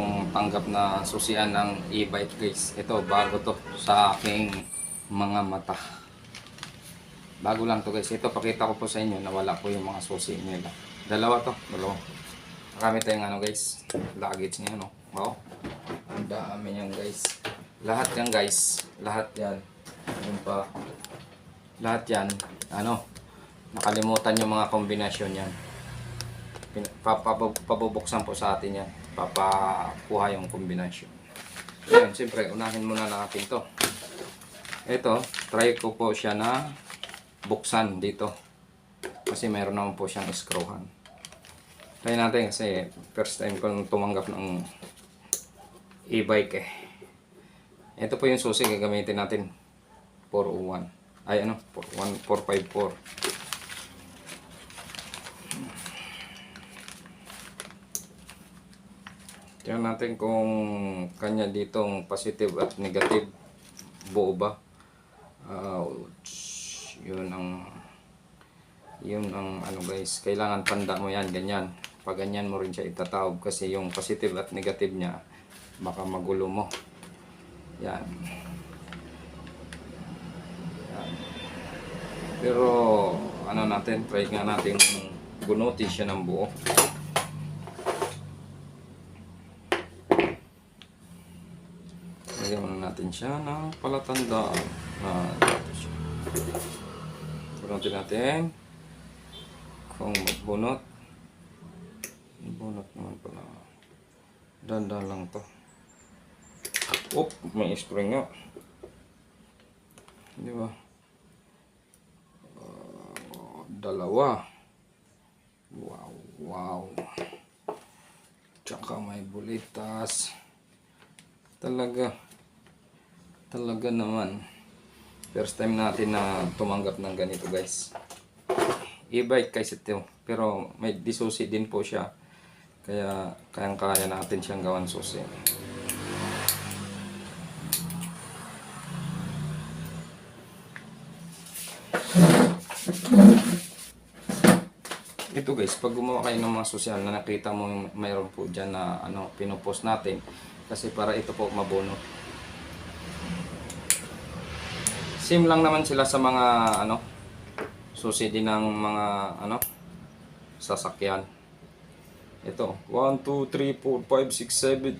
akong tanggap na susian ng e-bike guys. Ito, bago to sa aking mga mata. Bago lang to guys. Ito, pakita ko po sa inyo na wala po yung mga susi nila. Dalawa to, dalawa. Marami tayong ano guys, luggage niya no. Wow. Ang dami yan guys. Lahat yan guys, lahat yan. Yun pa. Lahat yan, ano, nakalimutan yung mga kombinasyon yan. Pabubuksan po sa atin yan. Papakuha yung kombinasyon. Ngayon, siyempre, unahin muna natin to. Ito, try ko po siya na buksan dito. Kasi meron naman po siyang screwhan. Try natin kasi first time ko tumanggap ng e-bike eh. Ito po yung susi gagamitin natin. 401. Ay ano, 454. Tingnan natin kung kanya ditong positive at negative buo ba. Ouch. Yun ang yun ang ano guys, kailangan tanda mo yan, ganyan. Pag ganyan mo rin siya itatawag kasi yung positive at negative niya baka magulo mo. Yan. Yan. Pero ano natin, try nga natin bunutin siya ng buo. Lagyan natin siya ng palatandaan. Ah, dito siya. Bunutin natin. Kung magbunot. Bunot naman pala. Dandan lang to. Oop, may spring nga. Di ba? Ah, dalawa. Wow, wow. Tsaka may bulitas. Talaga. Talaga naman. First time natin na tumanggap ng ganito guys. E-bike guys ito. Pero may disusi din po siya. Kaya kayang kaya natin siyang gawan susi. Ito guys, pag gumawa kayo ng mga sosyal na nakita mo mayroon po dyan na ano, pinopost natin kasi para ito po mabuno. Same lang naman sila sa mga ano, susi din ng mga ano, sasakyan. Ito, 1, 2, 3, 4, 5, 6, 7.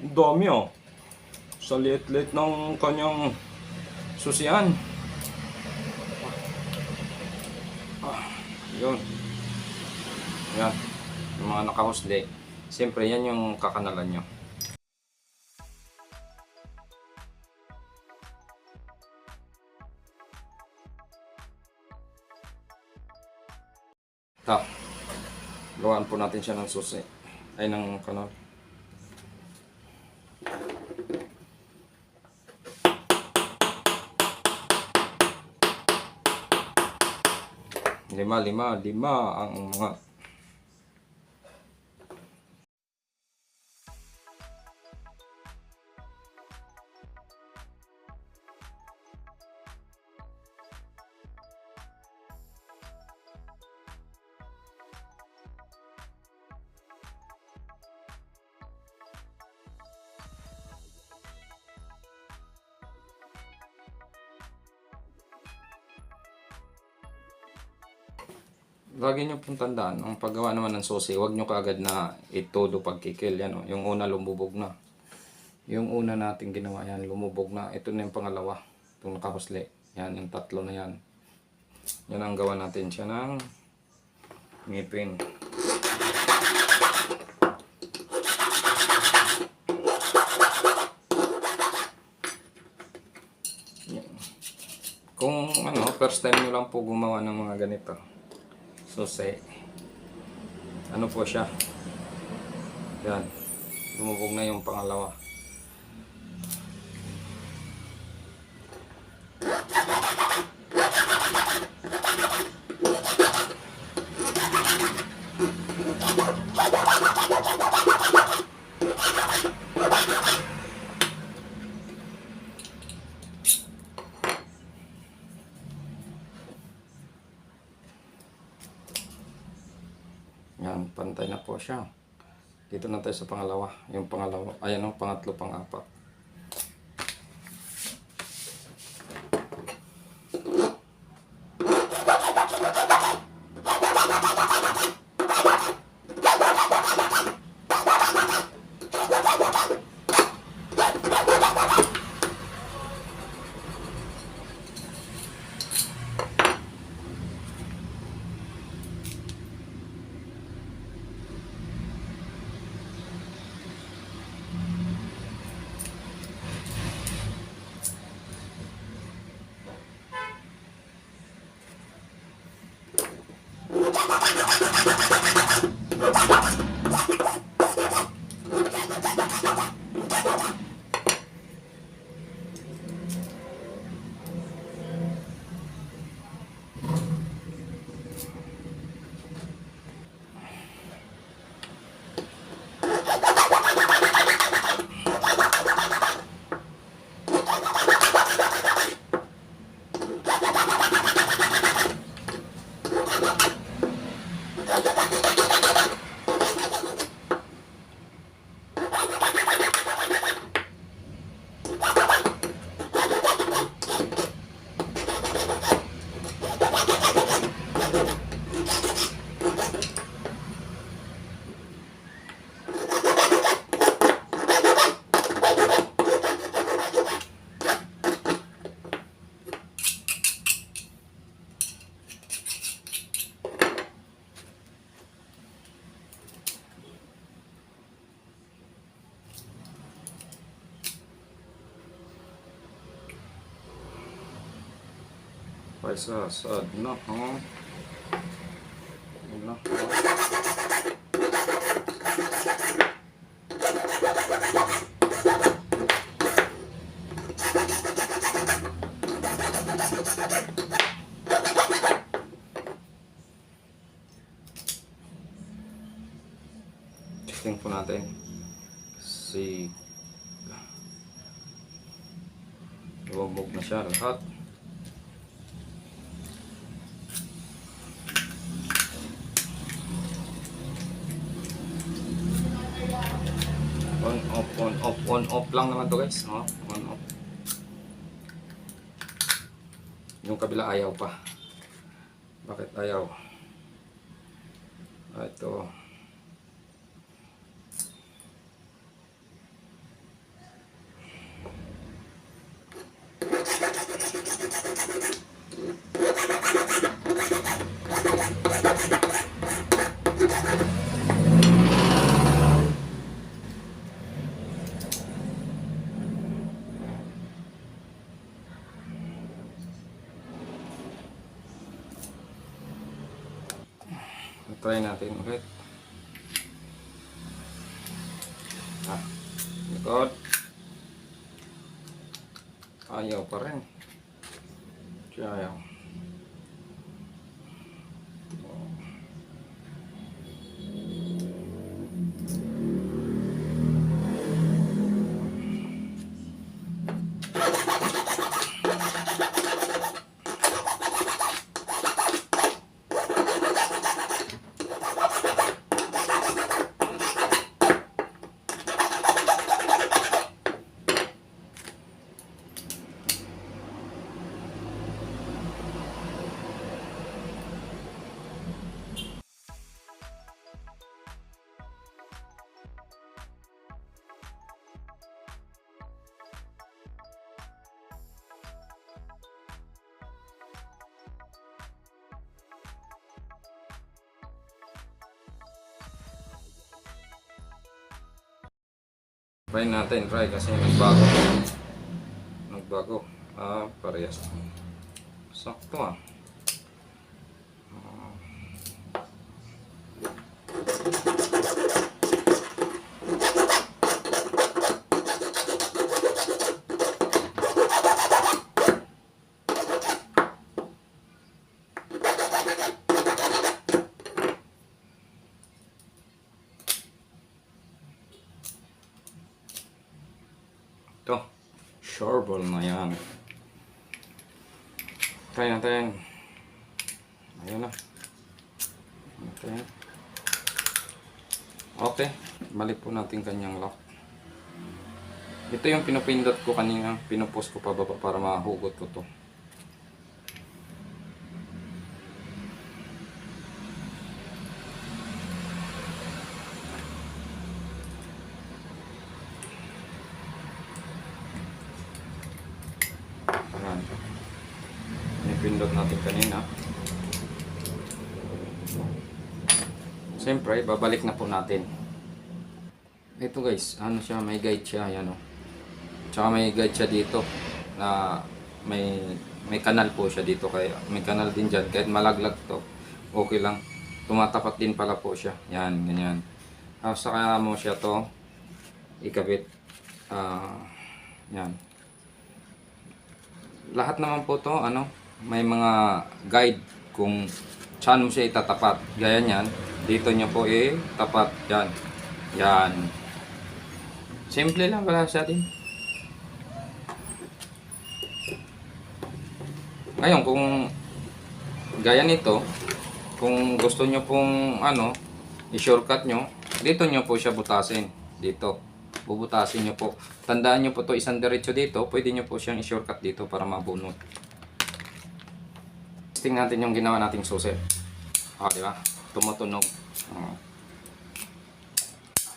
Ang dami oh. Sa liit-liit ng kanyang susian. Ah, yun. Yan. Yung mga nakahusli. Siyempre, yan yung kakanalan nyo. Gawaan po natin siya ng susi. Ay, ng kanal. Lima, lima, lima ang mga Lagi nyo pong tandaan, ang paggawa naman ng susi, huwag nyo kaagad na itodo pagkikil. Yan, oh. Yung una lumubog na. Yung una nating ginawa yan, lumubog na. Ito na yung pangalawa. Itong nakahusli. Yan, yung tatlo na yan. Yan ang gawa natin siya ng ngipin. Kung ano, first time nyo lang po gumawa ng mga ganito. Susi. Ano po siya? Yan. Lumubog na yung pangalawa. Yan, pantay na po siya. Dito na tayo sa pangalawa. Yung pangalawa, ayan o, pangatlo, pang-apat. Paisa, sad na, ha? Wala, ha? Testing po natin si Lumog na siya lahat. On off, on off, lang naman to guys. No? On off. Yung kabila ayaw pa. Bakit ayaw? Ah, ito. Try natin ulit. Ah, likod. Ayaw pa rin. Ayaw. Try natin, try kasi nagbago. Nagbago. Ah, parehas. Sakto ah. Ito. Sure ball na yan. Try natin. Ayun na. Natin. Okay, balik po natin kanyang lock. Ito yung pinupindot ko kanina, pinupost ko pababa para mahugot ko to. Ayan. Pinipindot natin kanina. Siyempre, babalik na po natin. Ito guys, ano siya, may guide siya, yan o. Tsaka may guide siya dito na may may kanal po siya dito. Kaya may kanal din dyan. Kahit malaglag to okay lang. Tumatapat din pala po siya. Yan ganyan. Tapos saka mo siya to ikabit. Ah yan. Lahat naman po to ano may mga guide kung saan mo siya itatapat gaya niyan dito niyo po eh tapat yan yan simple lang wala siya din Ngayon, kung gaya nito, kung gusto nyo pong ano, i-shortcut nyo, dito nyo po siya butasin. Dito. Bubutasin nyo po. Tandaan nyo po to isang diretso dito, pwede nyo po siyang i-shortcut dito para mabunot. Testing natin yung ginawa nating susi. Ah, di ba? Tumutunog. Ah.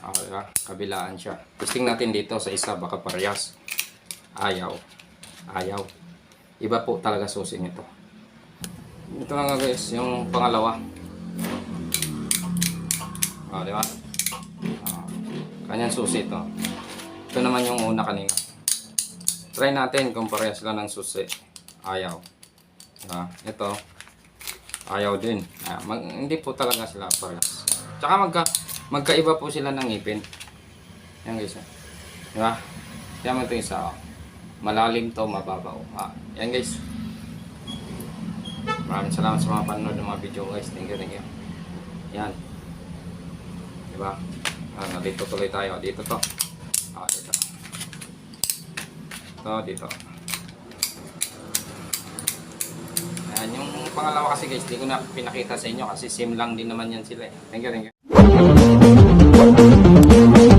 Ah, di ba? Kabilaan siya. Testing natin dito sa isa, baka parehas. Ayaw. Ayaw. Iba po talaga susi nito. Ito na nga guys, yung pangalawa. Ah, di ba? Ah, kanyang susi ito. Ito naman yung una kanina. Try natin kung parehas sila ng susi. Ayaw. Ah, ito. Ayaw din. Ah, mag, hindi po talaga sila parehas. Tsaka magka, magkaiba po sila ng ngipin. Yan guys. ah. Di ba? Kaya mo ito isa. Oh. Malalim to, mababaw. Ah, yan guys. Maraming salamat sa mga panonood ng mga video guys. Thank you, thank you. Yan. Diba? Ah, nandito tuloy tayo. Dito to. Ah, dito. Ito, dito. Yan, yung pangalawa kasi guys, di ko na pinakita sa inyo kasi sim lang din naman yan sila eh. Thank you, thank you.